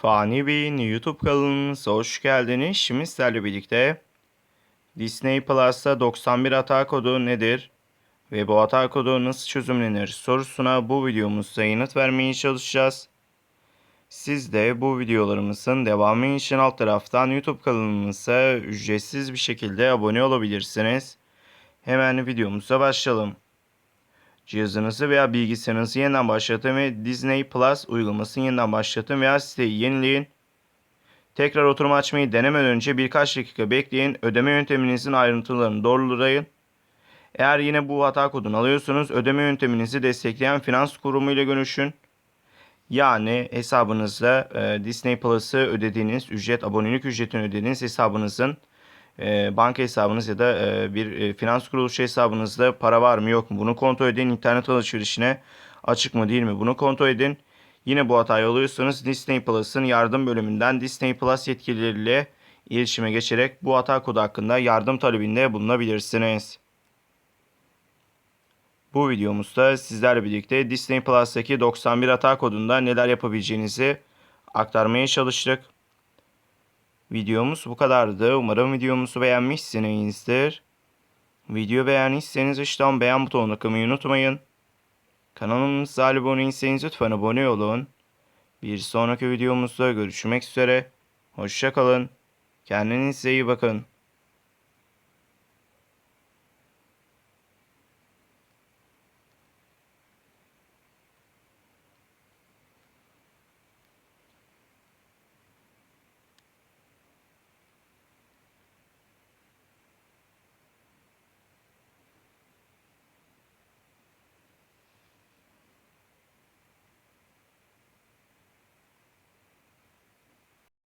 Fani Bey'in YouTube kanalımıza hoş geldiniz. Şimdi sizlerle birlikte Disney Plus'ta 91 hata kodu nedir ve bu hata kodu nasıl çözümlenir sorusuna bu videomuzda yanıt vermeye çalışacağız. Siz de bu videolarımızın devamı için alt taraftan YouTube kanalımıza ücretsiz bir şekilde abone olabilirsiniz. Hemen videomuza başlayalım. Cihazınızı veya bilgisayarınızı yeniden başlatın ve Disney Plus uygulamasını yeniden başlatın veya siteyi yenileyin. Tekrar oturum açmayı denemeden önce birkaç dakika bekleyin. Ödeme yönteminizin ayrıntılarını doğrulayın. Eğer yine bu hata kodunu alıyorsanız ödeme yönteminizi destekleyen finans kurumu ile görüşün. Yani hesabınızda Disney Plus'ı ödediğiniz ücret, abonelik ücretini ödediğiniz hesabınızın e, banka hesabınız ya da e, bir e, finans kuruluşu hesabınızda para var mı yok mu? Bunu kontrol edin. İnternet alışverişine açık mı değil mi? Bunu kontrol edin. Yine bu hatayı alıyorsanız Disney Plus'ın yardım bölümünden Disney Plus yetkilileriyle iletişime geçerek bu hata kodu hakkında yardım talebinde bulunabilirsiniz. Bu videomuzda sizlerle birlikte Disney Plus'taki 91 hata kodunda neler yapabileceğinizi aktarmaya çalıştık. Videomuz bu kadardı. Umarım videomuzu beğenmişsinizdir. Video beğendiyseniz işte beğen butonuna tıklamayı unutmayın. Kanalımıza abone değilseniz lütfen abone olun. Bir sonraki videomuzda görüşmek üzere. Hoşçakalın. Kendinize iyi bakın.